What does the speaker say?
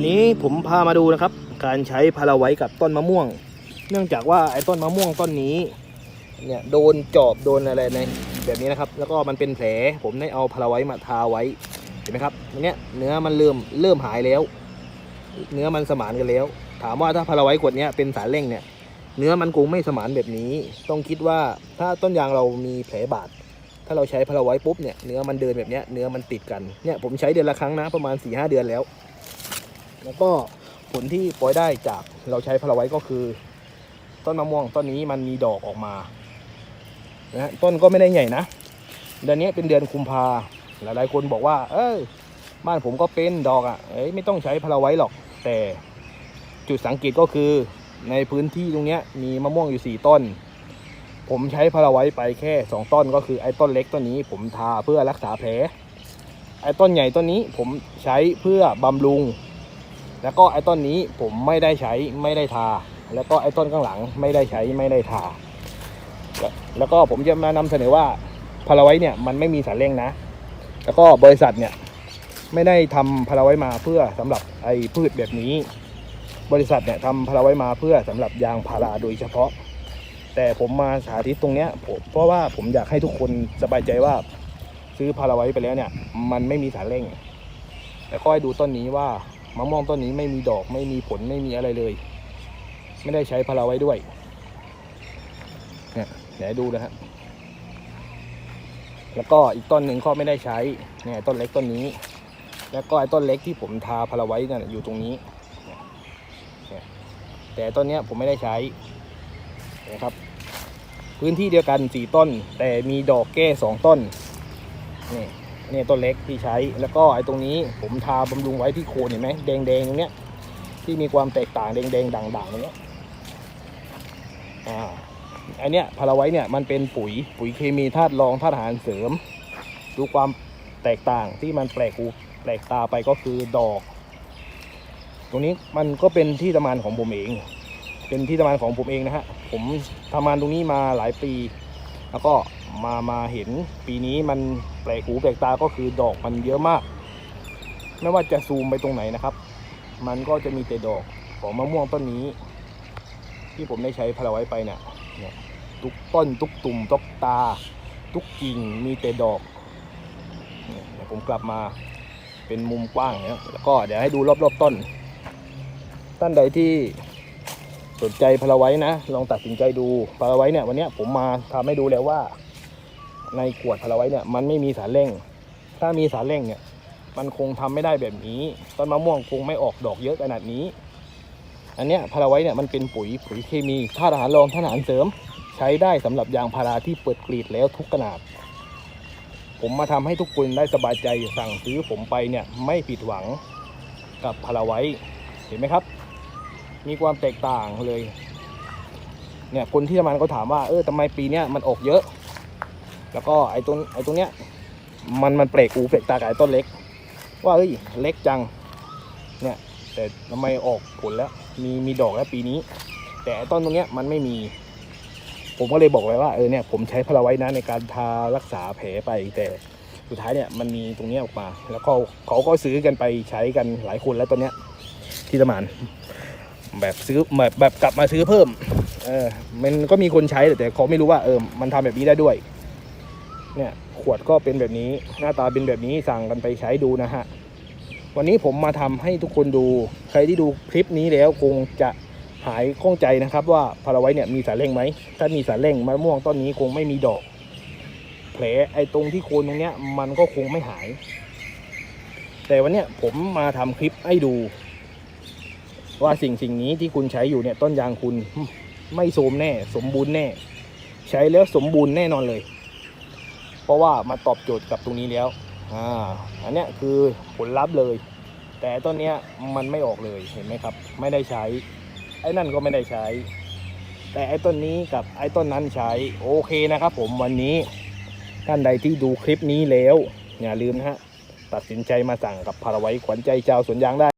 วันนี้ผมพามาดูนะครับ การใช้พาราไว้กับต้นมะม่วง เนื่องจากว่าไอ้ต้นมะม่วงต้นนี้เนี่ยโดนจอบโดนอะไรในแบบนี้นะครับ แล้วก็มันเป็นแผลผมได้เอาพาราไว้มาทาไว้เห็นไหมครับเนี้ยเนื้อมันเริ่มเริ่มหายแล้ว เนื้อมันสมานกันแล้ว ถามว่าถ้าพาราไว้กดเนี้ยเป็นสารเร่งเนี่ยเนื้อมันคงไม่สมานแบบนี้ ต้องคิดว่าถ้าต้นยางเรามีแผลบาดถ้าเราใช้พาราไว้ปุ๊บเนี่ยเนื้อมันเดินแบบเนี้ยเนื้อมันติดกันเนี่ยผมใช้เดือนละครั้งนะประมาณ4ีหเดือนแล้ว แล้วก็ผลที่ปล่อยได้จากเราใช้พาราไว้ก็คือ ต้นมะม่วงต้นนี้มันมีดอกออกมานะฮะต้นก็ไม่ได้ใหญ่นะเดือนนี้เป็นเดือนคุมภาหลายๆคนบอกว่า เออบ้านผมก็เป็นดอกอะ่ะเอ้ยไม่ต้องใช้พาราไว้หรอก แต่จุดสังเกตก็คือในพื้นที่ตรงเนี้ยมีมะม่วงอยู่สี่ต้น ผมใช้พาราไว้ไปแค่สองต้นก็คือไอ้ต้นเล็กต้นนี้ ผมทาเพื่อรักษาแผลไอ้ต้นใหญ่ต้นนี้ผมใช้เพื่อบำรุง แล้วก็ไอ้ต้นนี้ผมไม่ได้ใช้ไม่ได้ทา แล้วก็ไอ้ต้นข้างหลังไม่ได้ใช้ไม่ได้ทา แล้วก็ผมจะมานำเสนอว่าพาราไว้เนี่ยมันไม่มีสารเร่งนะ แล้วก็บริษัทเนี่ยไม่ได้ทำพาราไว้มาเพื่อสำหรับไอ้พืชแบบนี้ บริษัทเนี่ยทำพาราไว้มาเพื่อสำหรับยางพาราโดยเฉพาะ แต่ผมมาสาธิตตรงเนี้ยผมเพราะว่าผมอยากให้ทุกคนสบายใจว่าซื้อพาราไว้ไปแล้วเนี่ยมันไม่มีสารเร่ง แล้วก็ให้ดูต้นนี้ว่า มะม่วงต้นนี้ไม่มีดอกไม่มีผลไม่มีอะไรเลย ไม่ได้ใช้พาราไว้ด้วยเนี่ยเดี๋ยวให้ดูนะฮะแล้วก็อีกต้นหนึ่งก็ไม่ได้ใช้เนี่ยต้นเล็กต้นนี้ แล้วก็ไอ้ต้นเล็กที่ผมทาพาราไว้นี่ยอยู่ตรงนี้เนี่ยแต่ต้นเนี้ยผมไม่ได้ใช้นะครับ พื้นที่เดียวกันสี่ต้น แต่มีดอกแก้สองต้นนี่ เนี่ยต้นเล็กที่ใช้แล้วก็ไอ้ตรงนี้ผมทาบำรุงไว้ที่โคนเห็นไหมแดงๆตรงเนี้ยที่มีความแตกต่างแดงๆด่างๆตรงเนี้ยอ่าอันเนี้ยพาราไว้เนี่ยมันเป็นปุ๋ยปุ๋ยเคมีธาตุรองธาตุอาหารเสริม ดูความแตกต่างที่มันแปลกหูแปลกตาไปก็คือดอก ตรงนี้มันก็เป็นที่ทำงานของผมเอง เป็นที่ทำงานของผมเองนะฮะผมทำงานตรงนี้มาหลายปี แล้วก็ มามาเห็นปีนี้มันแปลกหูแปลกตาก็คือดอกมันเยอะมาก ไม่ว่าจะซูมไปตรงไหนนะครับ มันก็จะมีแต่ดอกของมะม่วงต้นนี้ ที่ผมได้ใช้พาราไว้ไปเนี่ยเนี่ยทุกต้นทุกตุ่มทุกตา ทุกกิ่งมีแต่ดอกเนี่ยผมกลับมาเป็นมุมกว้างเนี่ยแล้วก็เดี๋ยวให้ดูรอบๆต้นท่านใดที่สนใจพาราไว้นะ ลองตัดสินใจดูพาราไว้เนี่ยวันนี้ผมมาทำให้ดูแล้วว่า ในขวดพาราไว้เนี่ยมันไม่มีสารเร่ง ถ้ามีสารเร่งเนี่ย มันคงทำไม่ได้แบบนี้ ต้นมะม่วงคงไม่ออกดอกเยอะขนาดนี้ อันเนี้ยพาราไว้เนี่ยมันเป็นปุ๋ยปุ๋ยเคมีธาตุอาหารรองธาตุอาหารเสริม ใช้ได้สำหรับยางพาราที่เปิดกรีดแล้วทุกขนาด ผมมาทำให้ทุกคนได้สบายใจสั่งซื้อผมไปเนี่ยไม่ผิดหวังกับพาราไว้เห็นไหมครับ มีความแตกต่างเลยเนี่ยคนที่ทำงานก็ถามว่าเออทำไมปีเนี้ยมันออกเยอะ แล้วก็ไอ้ตรงไอ้ตรงเนี้ยมันมันแปลกหูแปลกตากับไอ้ต้นเล็ก ว่าเอ้ยเล็กจังเนี่ยแต่ทำไมออกผลแล้วมีมีดอกแล้วปีนี้ แต่ต้นตรงเนี้ยมันไม่มี ผมก็เลยบอกไว้ว่าเออเนี่ยผมใช้พลาไว้นะในการทารักษาแผลไปแต่สุดท้ายเนี่ยมันมีตรงเนี้ยออกมา แล้วก็เขาก็ซื้อกันไปใช้กันหลายคนแล้วตอนเนี้ยที่ตะมานแบบซื้อแบบแบบกลับมาซื้อเพิ่มเออมันก็มีคนใช้แต่เขาไม่รู้ว่าเออมันทำแบบนี้ได้ด้วย เนี่ยขวดก็เป็นแบบนี้หน้าตาเป็นแบบนี้สั่งกันไปใช้ดูนะฮะวันนี้ผมมาทำให้ทุกคนดู ใครที่ดูคลิปนี้แล้วคงจะหายข้องใจนะครับ ว่าพาราไว้เนี่ยมีสารเร่งไหมถ้ามีสารเร่งมะม่วงต้นนี้คงไม่มีดอก แผลไอ้ตรงที่โคนตรงเนี้ยมันก็คงไม่หาย แต่วันเนี้ยผมมาทำคลิปให้ดู ว่าสิ่งสิ่งนี้ที่คุณใช้อยู่เนี่ยต้นยางคุณไม่โทรมแน่ สมบูรณ์แน่ ใช้แล้วสมบูรณ์แน่นอนเลย เพราะว่ามาตอบโจทย์กับตรงนี้แล้วอ่าอันเนี้ยคือผลลัพธ์เลย แต่ต้นเนี้ยมันไม่ออกเลยเห็นไหมครับ ไม่ได้ใช้ ไอ้นั่นก็ไม่ได้ใช้ แต่ไอ้ต้นนี้กับไอ้ต้นนั้นใช้โอเคนะครับ ผมวันนี้ท่านใดที่ดูคลิปนี้แล้ว อย่าลืมนะฮะตัดสินใจมาสั่งกับพาราไว้ขวัญใจชาวสวนยางได้